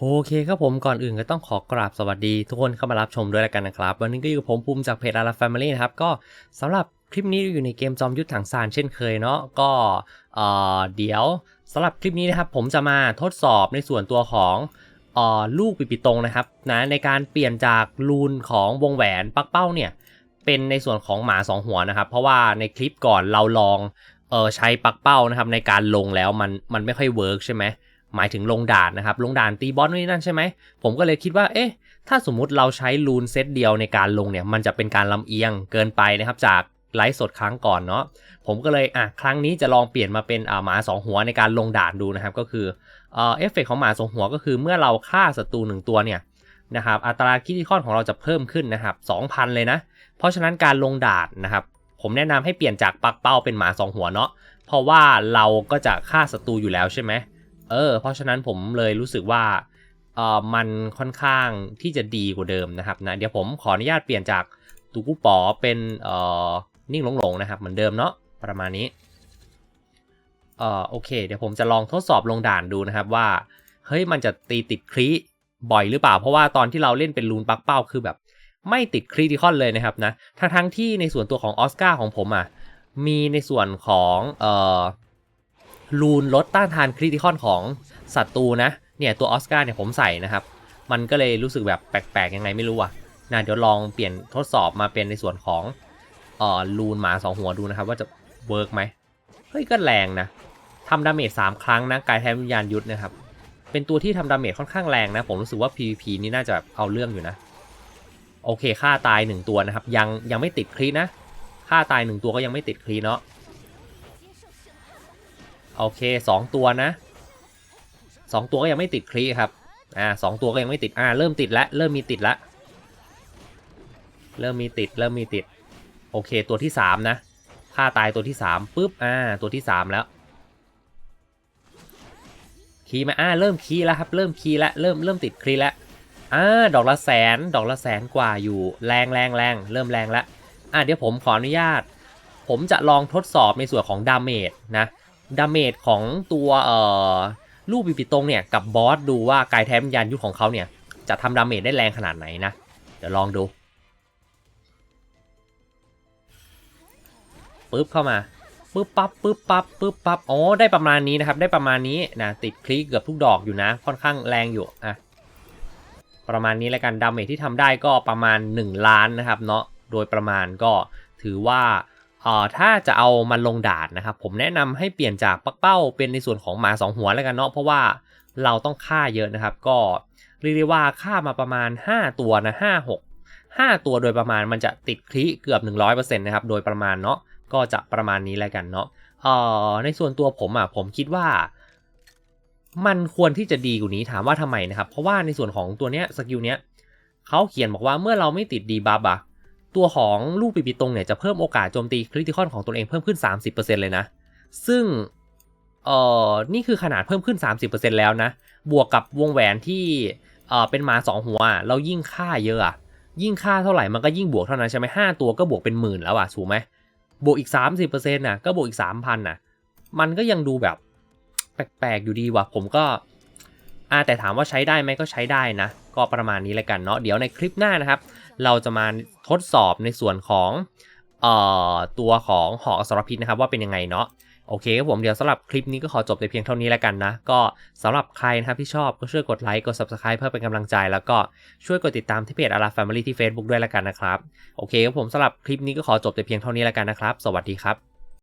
โอเคครับผมก่อนอื่นก็ต้องขอกราบสวัสดีทุกคนเข้ามารับชมด้วยแล้วกันนะครับ วันนี้ก็อยู่ผมภูมิจากเพจอาราแฟมิลี่นะครับ ก็สำหรับคลิปนี้อยู่ในเกมจอมยุทธถังซานเช่นเคยเนาะก็เอ่อเดี๋ยวสำหรับคลิปนี้นะครับผมจะมาทดสอบในส่วนตัวของเอ่อลูกปิปิตงนะครับนะในการเปลี่ยนจากรูนของวงแหวนปักเป้าเนี่ยเป็นในส่วนของหมาสองหัวนะครับ เพราะว่าในคลิปก่อนเราลองเออใช้ปักเป้านะครับในการลงแล้วมันมันไม่ค่อยเวิร์กใช่ไหม หมายถึงลงด่านนะครับ ลงด่านตีบอสนู่นนี่นั่นใช่ไหม ผมก็เลยคิดว่า เอ๊ะ ถ้าสมมุติเราใช้ลูนเซตเดียวในการลงเนี่ย มันจะเป็นการลำเอียงเกินไปนะครับจากไลฟ์สดครั้งก่อนเนาะ ผมก็เลย อะ ครั้งนี้จะลองเปลี่ยนมาเป็นอ่าหมาสองหัวในการลงด่านดูนะครับ ก็คือเออเอฟเฟกของหมาสองหัวก็คือเมื่อเราฆ่าศัตรูหนึ่งตัวเนี่ยนะครับ อัตราคิดคอนของเราจะเพิ่มขึ้นนะครับ2,000 เลยนะ เพราะฉะนั้นการลงด่านนะครับ ผมแนะนำให้เปลี่ยนจากปักเป้าเป็นหมาสองหัวเนาะ เพราะว่าเราก็จะฆ่าศัตรูอยู่แล้วใช่ไหม เออ เพราะฉะนั้นผมเลยรู้สึกว่าเออมันค่อนข้างที่จะดีกว่าเดิมนะครับนะ เดี๋ยวผมขออนุญาตเปลี่ยนจากตูกูป๋อเป็นเออนิ่งหลงๆนะครับ เหมือนเดิมเนาะประมาณนี้เออโอเค เดี๋ยวผมจะลองทดสอบลงด่านดูนะครับว่า เฮ้ยมันจะตีติดครีบ่อยหรือเปล่า เพราะว่าตอนที่เราเล่นเป็นลูนปักเป้าคือแบบ ไม่ติดคริติคอนเลยนะครับนะทั้งทั้งที่ในส่วนตัวของออสการ์ของผมอะมีในส่วนของเอ่อ ลูนลดต้านทานคริติคอนของศัตรูนะเนี่ยตัวออสการ์เนี่ยผมใส่นะครับ มันก็เลยรู้สึกแบบแปลกๆยังไงไม่รู้อะนะเดี๋ยวลองเปลี่ยนทดสอบมาเป็นในส่วนของเอ่อลูนหมาสองหัวดูนะครับ ว่าจะเวิร์กไหมเฮ้ยก็แรงนะทำดาเมจสามครั้งนะกายแทนวิญญาณยุทธนะครับ เป็นตัวที่ทำดาเมจค่อนข้างแรงนะ ผมรู้สึกว่า PVP นี่น่าจะเอาเรื่องอยู่นะ โอเคฆ่าตายหนึ่งตัวนะครับ ยังยังไม่ติดคลีนะฆ่าตายหนึ่งตัวก็ยังไม่ติดคลีเนาะ โอเคสองตัวนะสองตัวก็ยังไม่ติดคลีครับ อ่าสองตัวก็ยังไม่ติด อ่า เริ่มติดแล้วเริ่มมีติดแล้วเริ่มมีติด เริ่มมีติด โอเค ตัวที่สามนะฆ่าตายตัวที่สามปุ๊บ อ่า ตัวที่สามแล้ว คีมา อ่า เริ่มคีแล้วครับ เริ่มคีแล้ว เริ่ม เริ่มติดคลีแล้ว อ่า ดอกละแสน ดอกละแสนกว่าอยู่ แรงแรงแรง เริ่มแรงแล้ว อ่าเดี๋ยวผมขออนุญาต ผมจะลองทดสอบในส่วนของดาเมจนะ ดาเมจของตัวเอ่อลูกปิปิตงเนี่ยกับบอสดูว่ากายแท้วิญญาณยุคของเขาเนี่ยจะทำดาเมจได้แรงขนาดไหนนะ เดี๋ยวลองดูปึ๊บเข้ามาปึ๊บปั๊บปึ๊บปั๊บปึ๊บปั๊บอ๋อได้ประมาณนี้นะครับได้ประมาณนี้นะติดคลิกเกือบทุกดอกอยู่นะ ค่อนข้างแรงอยู่อะประมาณนี้แล้วกันดาเมจที่ทำได้ก็ประมาณ 1 ล้านนะครับเนาะโดยประมาณก็ถือว่า อ่อถ้าจะเอามันลงดาดนะครับ ผมแนะนำให้เปลี่ยนจากปักเป้าเป็นในส่วนของหมา 2 หัวแล้วกันเนาะเพราะว่าเราต้องฆ่าเยอะนะครับ ก็เรียกได้ว่าฆ่ามาประมาณ 5 ตัวนะ5 6 5ตัวโดยประมาณมันจะติดคลิเกือบ 100%นะครับโดยประมาณเนาะก็จะประมาณนี้แล้วกันเนาะเอ่อในส่วนตัวผมอะผมคิดว่า มันควรที่จะดีกว่านี้ถามว่าทำไมนะครับ เพราะว่าในส่วนของตัวเนี้ยสกิลเนี้ยเขาเขียนบอกว่าเมื่อเราไม่ติดดีบัฟอะ ตัวของลูกปิปิตรงเนี่ยจะเพิ่มโอกาสโจมตีคริติคอนของตัวเองเพิ่มขึ้น 30%เลยนะ ซึ่งเอ่อนี่คือขนาดเพิ่มขึ้น 30%แล้วนะ บวกกับวงแหวนที่เอ่อเป็นหมาสองหัว เรายิ่งค่าเยอะอะยิ่งค่าเท่าไหร่มันก็ยิ่งบวกเท่านั้นใช่ไหมห้าตัวก็บวกเป็นหมื่นแล้วอะถูกไหมบวกอีก 30%น่ะก็บวกอีก 3,000น่ะมันก็ยังดูแบบแปลกๆอยู่ดีว่ะผมก็อ่าแต่ถามว่าใช้ได้ไหมก็ใช้ได้นะ ก็ประมาณนี้แล้วกันเนาะเดี๋ยวในคลิปหน้านะครับ เราจะมาทดสอบในส่วนของออตัวของหอกอสรพิษนะครับว่าเป็นยังไงเนาะโอเคครับผมเดี๋ยวสำหรับคลิปนี้ก็ขอจบในเพียงเท่านี้แล้วกันนะ ก็สำหรับใครนะครับที่ชอบก็ช่วยกดไลค์กด subscribe เพื่อเป็นกำลังใจ แล้วก็ช่วยกดติดตามที่เพจอาราแฟมิลี่ที่ Facebook ด้วยแล้วกันนะครับ โอเคครับผมสำหรับคลิปนี้ก็ขอจบแต่เพียงเท่านี้แล้วกันนะครับ สวัสดีครับ